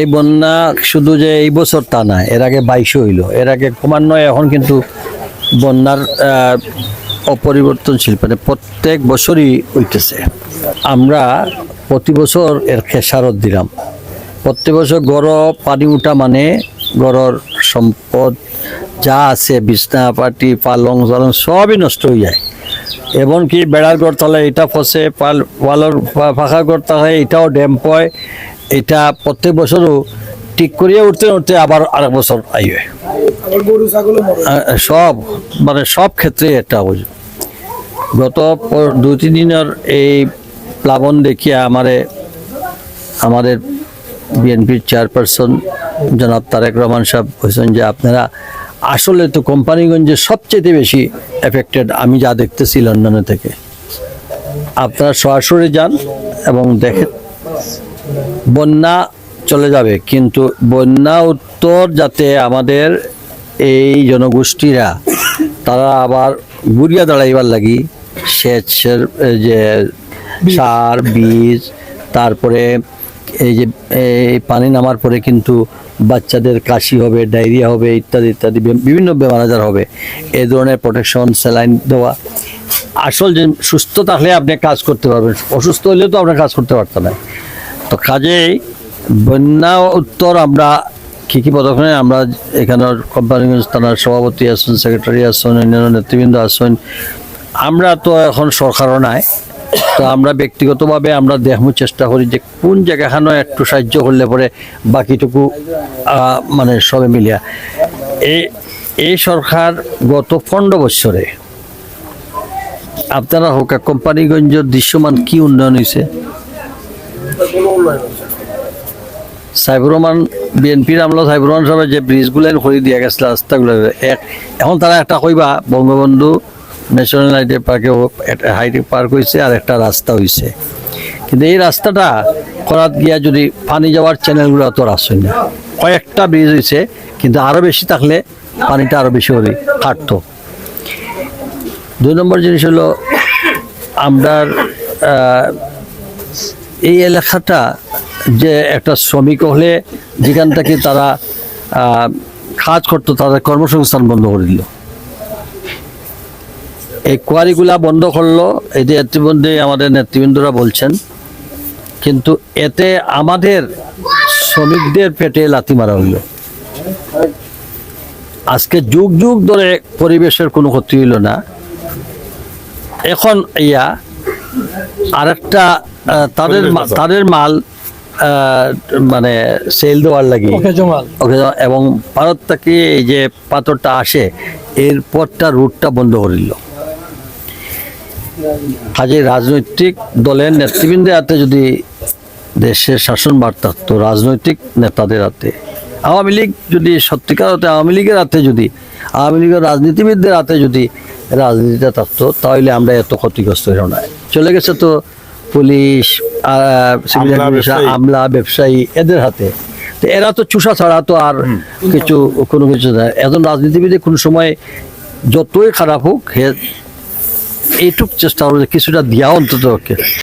এই বন্যা শুধু যে এই বছর তা না, এর আগে বাইশে হইল। এর আগে ক্রমান্বয়ে এখন কিন্তু বন্যার অপরিবর্তনশীল মানে প্রত্যেক বছরই হইতেছে। আমরা প্রতি বছর এর খেসারত দিলাম। প্রত্যেক বছর গড় পানি উঠা মানে গড়র সম্পদ যা আছে বিছনা পাটি পালং জলং সবই নষ্ট হয়ে যায়। এমনকি বেড়ার ঘর তাহলে এটা ফসে পাল ওয়ালর ফা- ফাঁকা ঘর তাহলে এটাও ড্যাম পয়। এটা প্রত্যেক বছরও ঠিক করিয়ে উঠতে উঠতে আবার আরেক বছর আইবে সব মানে সব ক্ষেত্রে এটা অভিযোগ গত দুই তিন দিনের এই প্লাবন দেখিয়া আমারে আমাদের বিএনপির চেয়ারপারসন জনাব তারেক রহমান সাহেব বলছেন যে আপনারা আসলে তো কোম্পানিগঞ্জে সবচেয়ে বেশি এফেক্টেড আমি যা দেখতেছি লন্ডনে থেকে। আপনারা সরাসরি যান এবং দেখেন, বন্যা চলে যাবে, কিন্তু বন্যা উত্তর যাতে আমাদের এই জনগোষ্ঠীরা, তারা আবার গুড়িয়া দাঁড়াইবার লাগি, সেচের যে সার, বীজ, তারপরে এই যে, এই পানি নামার পরে কিন্তু বাচ্চাদের কাশি হবে, ডায়রিয়া হবে, ইত্যাদি ইত্যাদি বিভিন্ন বেমার আজার হবে। এ ধরনের প্রোটেকশন স্যালাইন দেওয়া। আসল যে সুস্থ থাকলে আপনি কাজ করতে পারবেন। অসুস্থ হলেও তো আপনার কাজ করতে পারতেন না। তো কাজেই বন্যা উত্তর আমরা কী কী পদক্ষেপে আমরা এখানের কোম্পানিগঞ্জ থানার সভাপতি আছেন সেক্রেটারি আছেন, অন্যান্য নেতৃবৃন্দ আছেন। আমরা তো এখন সরকারও নাই। তো আমরা ব্যক্তিগতভাবে আমরা দেখমু চেষ্টা করি যে কোন জায়গাখানে একটু সাহায্য করলে পরে বাকিটুকু মানে সবে মিলিয়া এই এই সরকার গত পনেরো বছরে আপনারা হোক কোম্পানিগঞ্জের দৃশ্যমান কি উন্নয়ন হয়েছে। সাইবুর রহমান, বিএনপির আমলা সাইবুর রহমান সাহেব যে ব্রিজগুলো করে দিয়ে গেছিল রাস্তাগুলো এখন তারা একটা কইবা, বঙ্গবন্ধু ন্যাশনাল হাইটে পার্কে হাইটে পার্ক হয়েছে আর একটা রাস্তা হয়েছে কিন্তু এই রাস্তাটা করাত গিয়া যদি পানি যাওয়ার চ্যানেলগুলো তো আসছে না। কয়েকটা ব্রিজ হয়েছে কিন্তু আরও বেশি থাকলে পানিটা আরও বেশি হবে কাটতো দুই নম্বর জিনিস হলো আমরা এই এলাকাটা যে একটা শ্রমিক হলে যেখান থেকে তারা কাজ করতো, তাদের কর্মসংস্থান বন্ধ করে দিল। এই কোয়ারিগুলা বন্ধ করল এই যে ইতিমধ্যে আমাদের নেতৃবৃন্দরা বলছেন কিন্তু এতে আমাদের শ্রমিকদের পেটে লাথি মারা হইল। আজকে যুগ যুগ ধরে পরিবেশের কোনো ক্ষতি হইল না। এখন ইয়া আরেকটা আহ, তাদের তাদের মাল আহ, মানে সেল দেওয়ার লাগে। ওকে এবং ভারত থেকে এই যে পাথরটা আসে এরপরটা রুটটা বন্ধ করে কাজে রাজনৈতিক দলের নেতৃবৃন্দের হাতে যদি দেশের শাসনভার থাকতো রাজনৈতিক নেতাদের হাতে। আওয়ামী লীগ যদি সত্যিকার হতে আওয়ামী লীগের হাতে যদি আওয়ামী লীগের রাজনীতিবিদদের হাতে যদি রাজনীতিটা থাকতো তাহলে আমরা এত ক্ষতিগ্রস্ত হইল না। চলে গেছে তো পুলিশ আমলা, ব্যবসায়ী। এদের হাতে। তো এরা তো চুষা ছাড়া তো আর কিছু কোনো কিছু না। এখন রাজনীতিবিদে কোনো সময় যতই খারাপ হোক হে এইটুক চেষ্টা করব কিছুটা দিয়া অন্তত